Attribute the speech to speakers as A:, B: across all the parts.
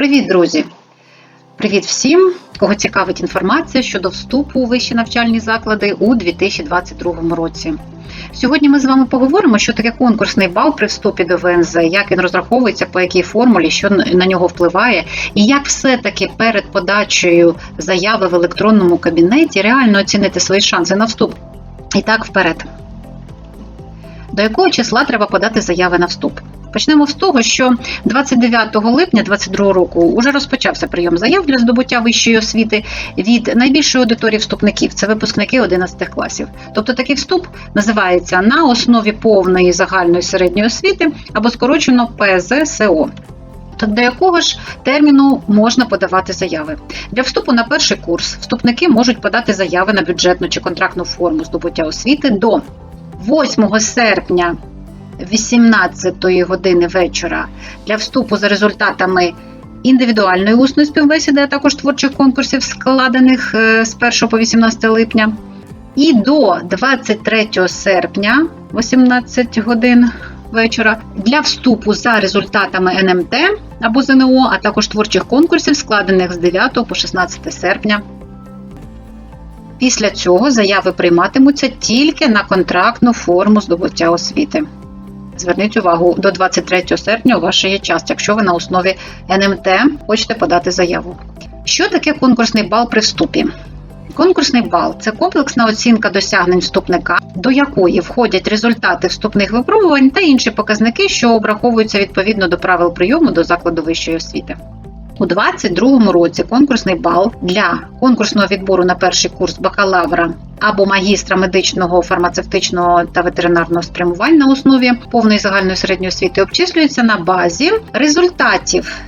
A: Привіт, друзі! Привіт всім, кого цікавить інформація щодо вступу у вищі навчальні заклади у 2022 році. Сьогодні ми з вами поговоримо, що таке конкурсний бал при вступі до ВНЗ, як він розраховується, по якій формулі, що на нього впливає, і як все-таки перед подачею заяви в електронному кабінеті реально оцінити свої шанси на вступ. І так, вперед. До якого числа треба подати заяви на вступ? Почнемо з того, що 29 липня 2022 року вже розпочався прийом заяв для здобуття вищої освіти від найбільшої аудиторії вступників. Це випускники 11 класів. Тобто такий вступ називається на основі повної загальної середньої освіти або скорочено ПЗСО. До якого ж терміну можна подавати заяви? Для вступу на перший курс вступники можуть подати заяви на бюджетну чи контрактну форму здобуття освіти до 8 серпня 18 години вечора для вступу за результатами індивідуальної усної співбесіди, а також творчих конкурсів, складених е, з 1 по 18 липня, і до 23 серпня 18 годин вечора для вступу за результатами НМТ або ЗНО, а також творчих конкурсів, складених з 9 по 16 серпня. Після цього заяви прийматимуться тільки на контрактну форму здобуття освіти. Зверніть увагу, до 23 серпня у вас ще є час, якщо ви на основі НМТ хочете подати заяву. Що таке конкурсний бал при вступі? Конкурсний бал це комплексна оцінка досягнень вступника, до якої входять результати вступних випробувань та інші показники, що обраховуються відповідно до правил прийому до закладу вищої освіти. У 2022 році конкурсний бал для конкурсного відбору на перший курс бакалавра або магістра медичного, фармацевтичного та ветеринарного спрямувань на основі повної загальної середньої освіти обчислюється на базі результатів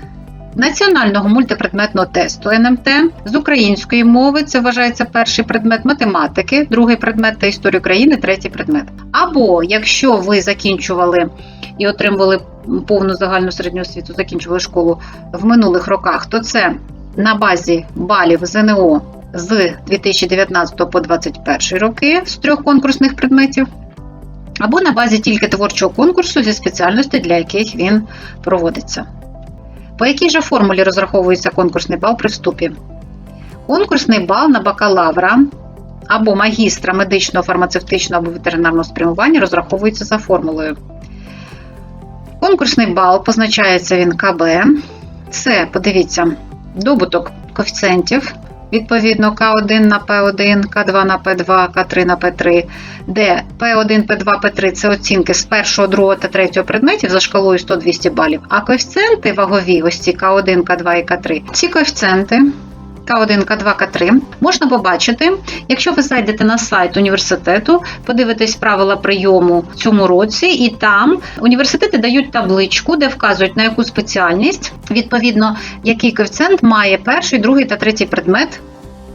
A: національного мультипредметного тесту НМТ з української мови. Це вважається перший предмет математики, другий предмет та історії України, третій предмет. Або якщо ви закінчували і отримували повну загальну середню освіту, закінчували школу в минулих роках, то це на базі балів ЗНО з 2019 по 2021 роки з трьох конкурсних предметів, або на базі тільки творчого конкурсу зі спеціальностей, для яких він проводиться. По якій же формулі розраховується конкурсний бал при вступі? Конкурсний бал на бакалавра або магістра медичного, фармацевтичного або ветеринарного спрямування розраховується за формулою. Конкурсний бал позначається він КБ. Це, подивіться, добуток коефіцієнтів, відповідно К1 на П1, К2 на П2, К3 на П3, де П1, П2, П3 це оцінки з першого, другого та третього предметів за шкалою 100-200 балів. А коефіцієнти вагові, ось ці К1, К2 і К3, ці коефіцієнти. К1, К2, К3 можна побачити, якщо ви зайдете на сайт університету, подивитесь правила прийому в цьому році, і там університети дають табличку, де вказують на яку спеціальність, відповідно, який коефіцієнт має перший, другий та третій предмет.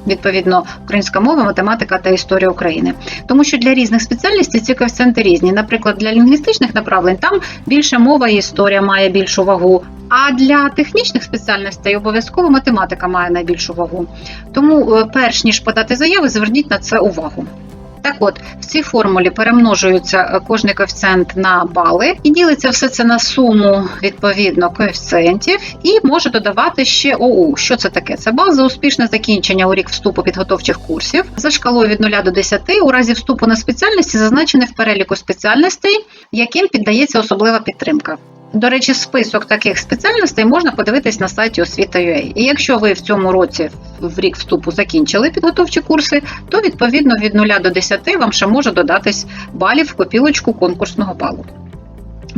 A: Відповідно, українська мова, математика та історія України, тому що для різних спеціальностей ці коефіцієнти різні. Наприклад, для лінгвістичних направлень там більше мова і історія має більшу вагу. А для технічних спеціальностей обов'язково математика має найбільшу вагу. Тому, е, перш ніж подати заяви, зверніть на це увагу. Так от, в цій формулі перемножується е, кожний коефіцієнт на бали і ділиться все це на суму відповідно коефіцієнтів, і може додавати ще ОУ. Що це таке? Це бал за успішне закінчення у рік вступу підготовчих курсів за шкалою від 0 до 10 у разі вступу на спеціальності, зазначений в переліку спеціальностей, яким піддається особлива підтримка. До речі, список таких спеціальностей можна подивитись на сайті освіта.ua. І якщо ви в цьому році в рік вступу закінчили підготовчі курси, то відповідно від 0 до 10 вам ще може додатись балів в копілочку конкурсного балу.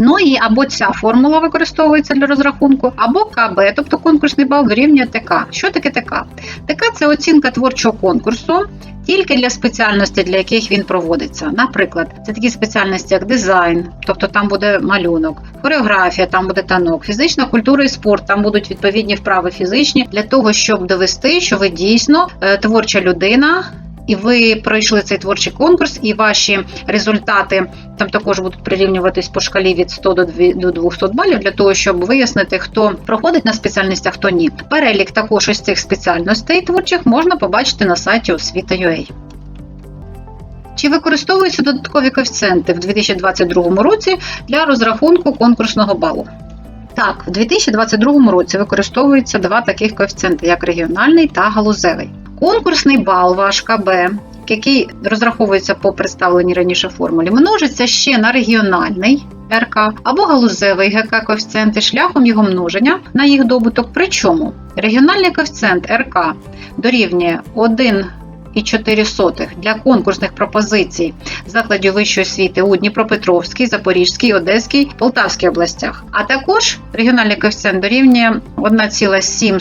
A: Ну і або ця формула використовується для розрахунку, або КБ, тобто конкурсний бал дорівнює ТК. Що таке ТК? ТК це оцінка творчого конкурсу. Тільки для спеціальностей, для яких він проводиться. Наприклад, це такі спеціальності, як дизайн, тобто там буде малюнок, хореографія, там буде танок, фізична культура і спорт, там будуть відповідні вправи фізичні для того, щоб довести, що ви дійсно е, творча людина. І ви пройшли цей творчий конкурс, і ваші результати там також будуть прирівнюватись по шкалі від 100 до 200 балів для того, щоб вияснити, хто проходить на спеціальність, а хто ні. Перелік також із цих спеціальностей творчих можна побачити на сайті освіта.ua. Чи використовуються додаткові коефіцієнти в 2022 році для розрахунку конкурсного балу? Так, в 2022 році використовуються два таких коефіцієнти, як регіональний та галузевий. Конкурсний бал ваш КБ, який розраховується по представленій раніше формулі, множиться ще на регіональний РК або галузевий ГК коефіцієнти шляхом його множення на їх добуток. Причому регіональний коефіцієнт РК дорівнює 1,4 для конкурсних пропозицій закладів вищої освіти у Дніпропетровській, Запорізькій, Одеській, Полтавській областях. А також регіональний коефіцієнт дорівнює 1,7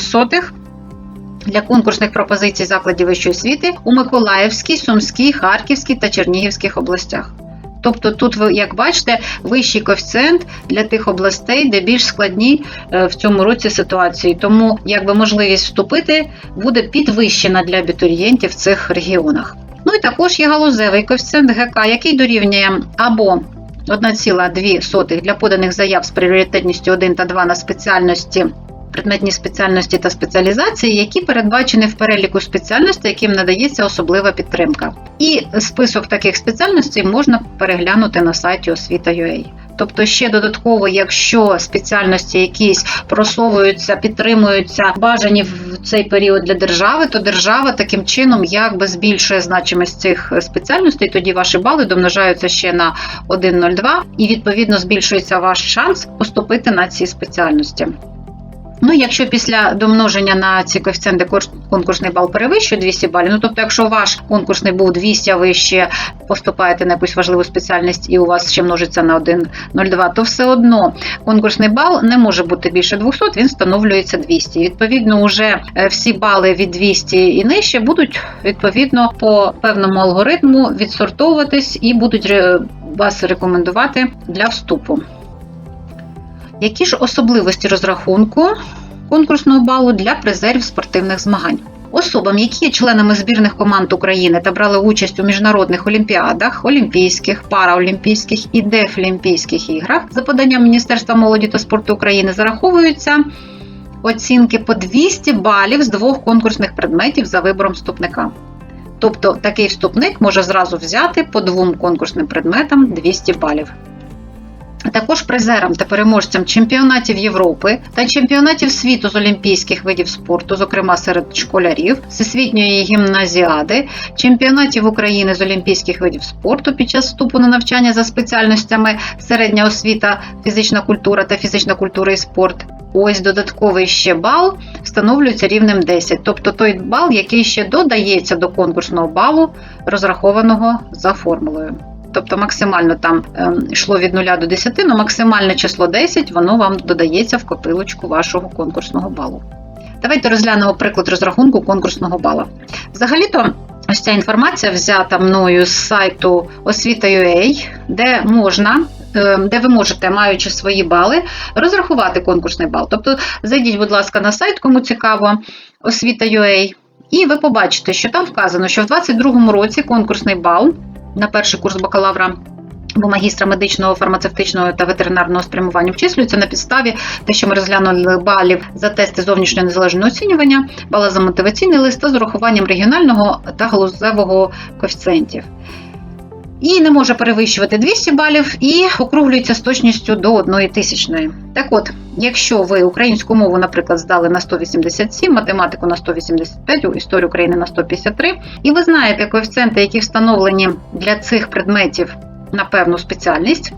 A: для конкурсних пропозицій закладів вищої освіти у Миколаївській, Сумській, Харківській та Чернігівських областях. Тобто тут ви, як бачите, вищий коефіцієнт для тих областей, де більш складні е, в цьому році ситуації. Тому якби можливість вступити буде підвищена для абітурієнтів в цих регіонах. Ну і також є галузевий коефіцієнт ГК, який дорівнює або 1,2 для поданих заяв з пріоритетністю 1 та 2 на спеціальності. Предметні спеціальності та спеціалізації, які передбачені в переліку спеціальностей, яким надається особлива підтримка. І список таких спеціальностей можна переглянути на сайті освіта.ua. Тобто, ще додатково, якщо спеціальності якісь просовуються, підтримуються бажані в цей період для держави, то держава таким чином якби збільшує значимість цих спеціальностей. Тоді ваші бали домножаються ще на 1,02 і відповідно збільшується ваш шанс поступити на ці спеціальності. Ну, якщо після домноження на ці коефіцієнти конкурсний бал перевищує 200 балів, ну тобто, якщо ваш конкурсний був 200, а ви ще поступаєте на якусь важливу спеціальність і у вас ще множиться на 1,02, то все одно конкурсний бал не може бути більше 200, він встановлюється 200. Відповідно, вже всі бали від 200 і нижче будуть відповідно по певному алгоритму відсортовуватись і будуть вас рекомендувати для вступу. Які ж особливості розрахунку конкурсного балу для призерів спортивних змагань? Особам, які є членами збірних команд України та брали участь у міжнародних олімпіадах, олімпійських, параолімпійських і дефлімпійських іграх, за поданням Міністерства молоді та спорту України зараховуються оцінки по 200 балів з двох конкурсних предметів за вибором вступника. Тобто такий вступник може зразу взяти по двом конкурсним предметам 200 балів також призерам та переможцям чемпіонатів Європи та чемпіонатів світу з олімпійських видів спорту, зокрема серед школярів, всесвітньої гімназіади, чемпіонатів України з олімпійських видів спорту під час вступу на навчання за спеціальностями середня освіта, фізична культура та фізична культура і спорт. Ось додатковий ще бал встановлюється рівнем 10, тобто той бал, який ще додається до конкурсного балу, розрахованого за формулою. Тобто максимально там ем, йшло від 0 до 10, але максимальне число 10, воно вам додається в копилочку вашого конкурсного балу. Давайте розглянемо приклад розрахунку конкурсного бала. Взагалі-то, ось ця інформація взята мною з сайту освіта.ua, де можна. Ем, де ви можете, маючи свої бали, розрахувати конкурсний бал. Тобто зайдіть, будь ласка, на сайт, кому цікаво, освіта.ua, і ви побачите, що там вказано, що в 2022 році конкурсний бал на перший курс бакалавра. Або магістра медичного, фармацевтичного та ветеринарного спрямування вчислюється на підставі те, що ми розглянули балів за тести зовнішнього незалежного оцінювання, бала за мотиваційний лист та з урахуванням регіонального та галузевого коефіцієнтів і не може перевищувати 200 балів, і округлюється з точністю до 1 тисячної. Так от, якщо ви українську мову, наприклад, здали на 187, математику на 185, історію України на 153, і ви знаєте коефіцієнти, які встановлені для цих предметів на певну спеціальність.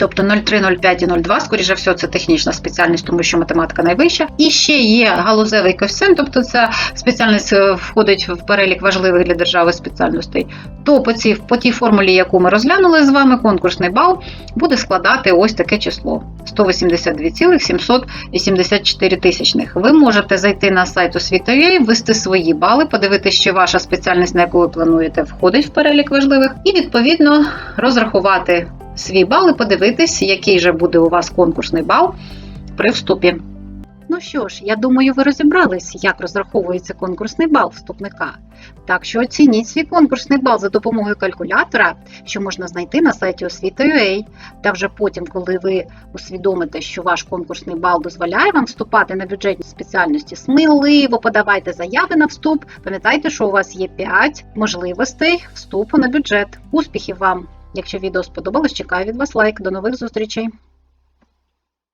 A: Тобто 03, 05 і 02, скоріше все, це технічна спеціальність, тому що математика найвища. І ще є галузевий коефіцієнт, тобто ця спеціальність е, входить в перелік важливих для держави спеціальностей. То по цій, по тій формулі, яку ми розглянули з вами, конкурсний бал буде складати ось таке число: 182,784 тисячних. Ви можете зайти на сайт освіти.ua, ввести свої бали, подивитися, що ваша спеціальність, на яку ви плануєте, входить в перелік важливих, і відповідно розрахувати свій бал і подивитись, який же буде у вас конкурсний бал при вступі. Ну що ж, я думаю, ви розібрались, як розраховується конкурсний бал вступника. Так що оцініть свій конкурсний бал за допомогою калькулятора, що можна знайти на сайті освіта.ua. Та вже потім, коли ви усвідомите, що ваш конкурсний бал дозволяє вам вступати на бюджетні спеціальності, сміливо подавайте заяви на вступ. Пам'ятайте, що у вас є 5 можливостей вступу на бюджет. Успіхів вам! Якщо відео сподобалось, чекаю від вас лайк. До нових зустрічей!